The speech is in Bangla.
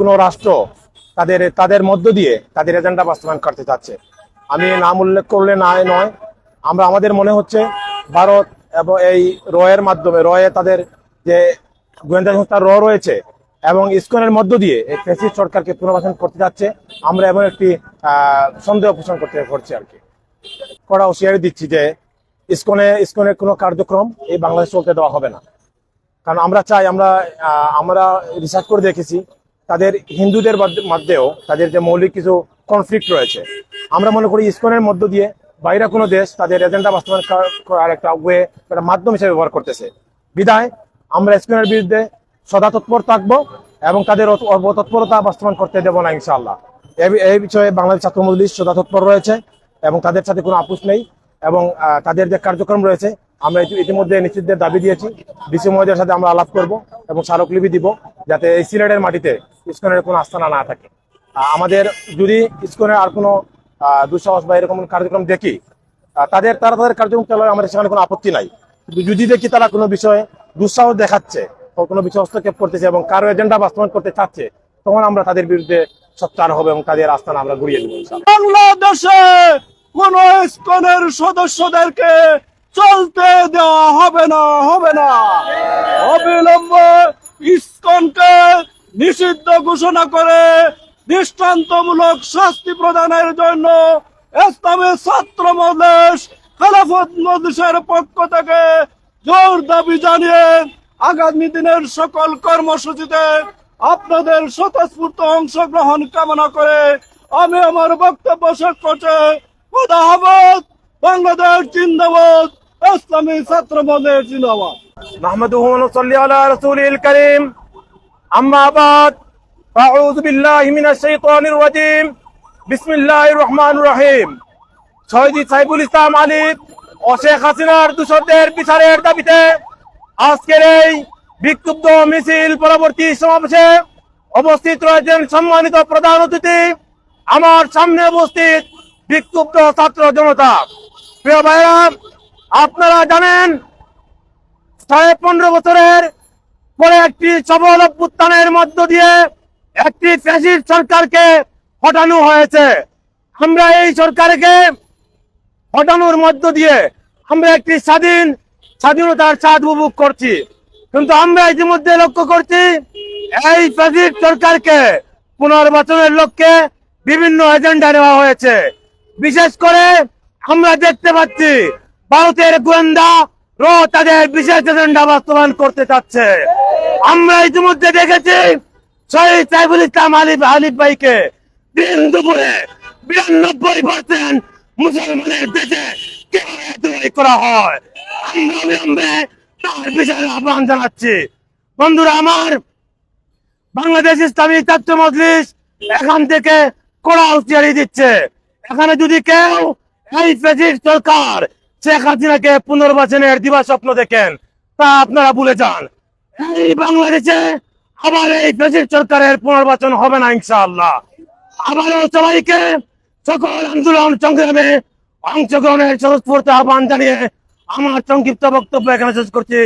কোনো রাষ্ট্র তাদের তাদের মধ্য দিয়ে তাদের এজেন্ডা বাস্তবায়ন করতে চাচ্ছে। আমি নাম উল্লেখ করলে না নয়। আমরা, আমাদের মনে হচ্ছে ভারত এবং এই রয়ের মাধ্যমে, রয়ে তাদের যে গোয়েন্দা সংস্থা র রয়েছে এবং ইসকনের মধ্য দিয়ে এই ফেসিস্ট সরকারকে পুনর্বাসন করতে যাচ্ছে, আমরা এমন একটি সন্দেহ পোষণ করতে করছি আর কি। কড়া হুঁশিয়ারি দিচ্ছি যে ইসকনে, ইসকনের কোনো কার্যক্রম এই বাংলাদেশ চলতে দেওয়া হবে না। কারণ আমরা চাই, আমরা আমরা রিসার্চ করে দেখেছি তাদের হিন্দুদের মধ্যেও তাদের যে মৌলিক কিছু কনফ্লিক্ট রয়েছে। আমরা মনে করি ইসকনের মধ্য দিয়ে বাইরে কোনো দেশ তাদের এজেন্ডা বাস্তবায়ন করার একটা ওয়ে একটা মাধ্যম হিসেবে ব্যবহার করতেছে। বিদায়, আমরা ইসকনের বিরুদ্ধে সদা তৎপর থাকব এবং তাদের অবতৎপরতা বাস্তবায়ন করতে দেবো না ইনশাআল্লাহ। এই- এই বিষয়ে বাংলাদেশ ছাত্র মজলিস সদা তৎপর রয়েছে এবং তাদের সাথে কোনো আপোষ নেই এবং তাদের যে কার্যক্রম রয়েছে, আমরা ইতিমধ্যে নিশ্চিতদের দাবি দিয়েছি। ডিসি মহোদয়ের সাথে আমরা আলাপ করব এবং স্মারকলিপি দিব। যাতে এই সিলেটের মাটিতে ইস্কনের কোনো আস্থানা না থাকে। আমাদের যদি ইস্কনের আর কোনো দুঃসাহস বা এরকম কার্যক্রম দেখি তাদের, তারা তাদের কার্যক্রম চালায় আমাদের সেখানে কোনো আপত্তি নাই। কিন্তু যদি দেখি তারা কোনো বিষয়ে দুঃসাহস দেখাচ্ছে কোনো বিষয় হস্তক্ষেপ করতেছে এবং কারও এজেন্ডা বাস্তবায়ন করতে চাচ্ছে, তখন আমরা তাদের বিরুদ্ধে সত্যার হবে এবং তাদের আস্থানা আমরা ঘুরিয়ে দেবো। বাংলাদেশে কোন ইস্কনের সদস্যদেরকে চলতে দেওয়া হবে না হবে না। অবিলম্বে ইস্কনকে নিষিদ্ধ ঘোষণা করে দৃষ্টান্তমূলক শাস্তি প্রদানের জন্য ইসলামী ছাত্র মজলিস খেলাফত মজলিসের পক্ষ থেকে জোর দাবি জানিয়ে আগামী দিনের সকল কর্মসূচিতে আপনাদের স্বতঃস্ফূর্ত অংশগ্রহণ কামনা করে আমি আমার বক্তব্য শেষ করছি। বাংলাদেশ জিন্দাবাদ। ইসলামী ছাত্র মদের জিন্দাবাদ। নাহমাদুহু সাল্লি আলা রাসূলিল কারীম। ইসলাম আলিফ ও শেখ হাসিনার দোষদের বিচারের দাবিতে আজকের এই বিক্ষুব্ধ মিছিল পরবর্তী সমাবেশে উপস্থিত রয়েছেন সম্মানিত প্রধান অতিথি। আমার সামনে উপস্থিত বিক্ষুব্ধ ছাত্র জনতা। প্রিয় ভাইরা আপনারা জানেন, সাড়ে পনেরো বছরের পরে একটি সবল অভ্যুত্থানের মধ্য দিয়ে একটি ফ্যাসিস্ট সরকারকে হটানো হয়েছে। আমরা এই সরকারকে হটানোর মধ্য দিয়ে আমরা একটি স্বাধীন স্বাধীনতার স্বাদ উপভোগ করছি। কিন্তু আমরা ইতিমধ্যে লক্ষ্য করছি, এই ফ্যাসিস্ট সরকারকে পুনর্বাচনের লক্ষ্যে বিভিন্ন এজেন্ডা নেওয়া হয়েছে। বিশেষ করে আমরা দেখতে পাচ্ছি ভারতের গোয়েন্দা র তাদের বিশেষ এজেন্ডা বাস্তবায়ন করতে চাচ্ছে। আমরা ইতিমধ্যে দেখেছি শহীদ সাইফুল ইসলাম আলিফ আলিফ ভাইকে দিন দুপুরে বিরানব্বই পার্সেন্ট মুসলমানের দেশে করা হয়। আমরা তার বিষয়ে আহ্বান জানাচ্ছি। বন্ধুরা, আমার বাংলাদেশ ইসলামী ছাত্র মজলিস এখান থেকে কড়া হুঁশিয়ারি দিচ্ছে। এখানে যদি কেউ এই সরকার শেখ হাসিনাকে পুনর্বাচনের দিবা স্বপ্ন দেখেন, তা আপনারা ভুলে যান। এই বাংলাদেশে আবার এই ফেসির সরকারের পুনর্বাচন হবে না, ইনশাআল্লাহ। আবারও সবাইকে সকল আন্দোলন সংগ্রামে অংশগ্রহণের স্বতঃস্ফূর্ত আহ্বান জানিয়ে আমার সংক্ষিপ্ত বক্তব্য এখানে শেষ করছি।